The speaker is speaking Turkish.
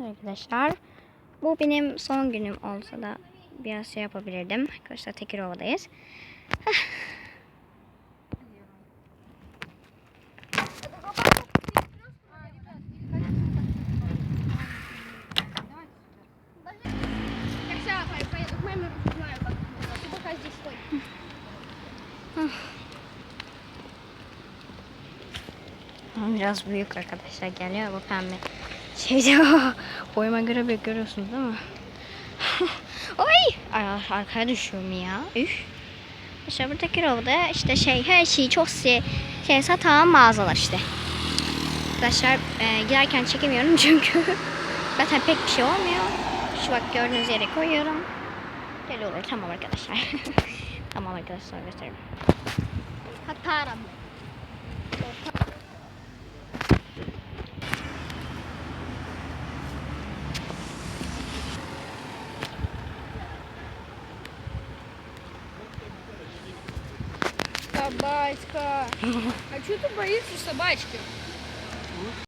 arkadaşlar. Bu benim son günüm olsa da biraz şey yapabilirdim. Arkadaşlar Tekirova'dayız. Biraz büyük arkadaşlar geliyor bu pembe. Şeyde boyuma göre görüyorsunuz değil mi? Oy! Ay, arkaya düşüyorum ya. Üf. İşte buradaki Kirov'da işte şey her şeyi çok şey, şey satan mağazalar işte. Arkadaşlar e, girerken çekemiyorum çünkü zaten pek bir şey olmuyor. Şu bak gördüğünüz yere koyuyorum. Deli olur tamam arkadaşlar. tamam arkadaşlar göstereyim. Hatta aramıyorum. Собачка. А что ты боишься собачки?